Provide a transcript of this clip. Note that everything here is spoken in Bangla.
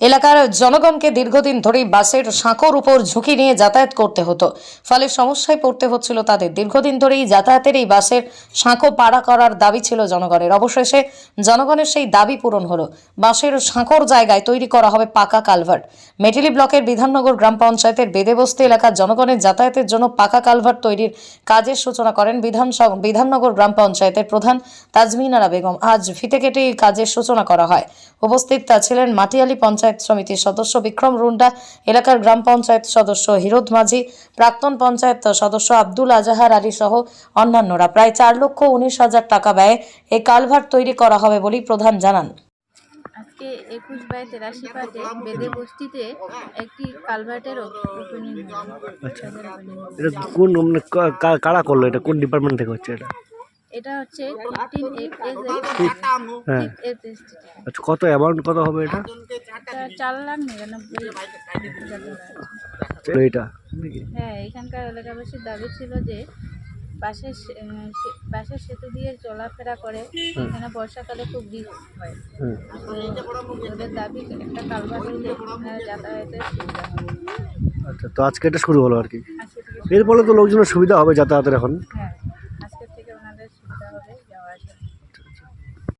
এলাকার জনগণকে দীর্ঘদিন ধরেই বাসের সাঁকোর উপর ঝুঁকি নিয়ে যাতায়াত করতে হতো। ফলে সমস্যায় পড়তে হচ্ছিল তাদের। দীর্ঘদিন ধরেই যাতায়াতের এই বাসের সাঁকো পাড়া করার দাবি ছিল জনগণের। অবশেষে জনগণের সেই দাবি পূরণ হলো। বাসের সাঁকোর জায়গায় তৈরি করা হবে পাকা কালভার্ট। মেটিলি ব্লকের বিধাননগর গ্রাম পঞ্চায়েতের বেদেবস্তি এলাকার জনগণের যাতায়াতের জন্য পাকা কালভার্ট তৈরির কাজের সূচনা করেন বিধান বিধাননগর গ্রাম পঞ্চায়েতের প্রধান তাজমিনারা বেগম। আজ ফিতে কেটে এই কাজের সূচনা করা হয়। উপস্থিত ছিলেন মাটিয়ালি পঞ্চায়েত সমিতির সদস্য বিক্রম রুন্ডা এলাকার গ্রাম পঞ্চায়েত সদস্য হিরোদ মাঝি প্রাক্তন পঞ্চায়েত সদস্য আব্দুল আজাহার আলী সহ অন্যান্যরা। প্রায় চার লক্ষ উনিশ হাজার টাকা ব্যয়ে এই কালভার্ট তৈরি করা হবে বলেই প্রধান জানান। আজকে একুশ বাই তেরাশি পাতে বেদে বস্তিতে একটি কালভার্টের ওপেনিং আচ্ছা। এটা কোন মানে কারা করল এটা? কোন ডিপার্টমেন্ট থেকে হচ্ছে এটা? এটা হচ্ছে হ্যাঁ। আচ্ছা কত অ্যামাউন্ট কত হবে এটা? হ্যাঁ এখানকার এলাকাবাসীর দাবি ছিল যে বাসের বাসের সেতু দিয়ে চলাফেরা করে এখানে বর্ষাকালে খুব হয়। দাবি একটা যাতায়াতের সুবিধা আচ্ছা, তো আজকে এটা শুরু হলো আর কি? এর ফলে তো লোকজনের সুবিধা হবে যাতায়াতের এখন। হ্যাঁ, থেকে ওনাদের সুবিধা হবে যাওয়া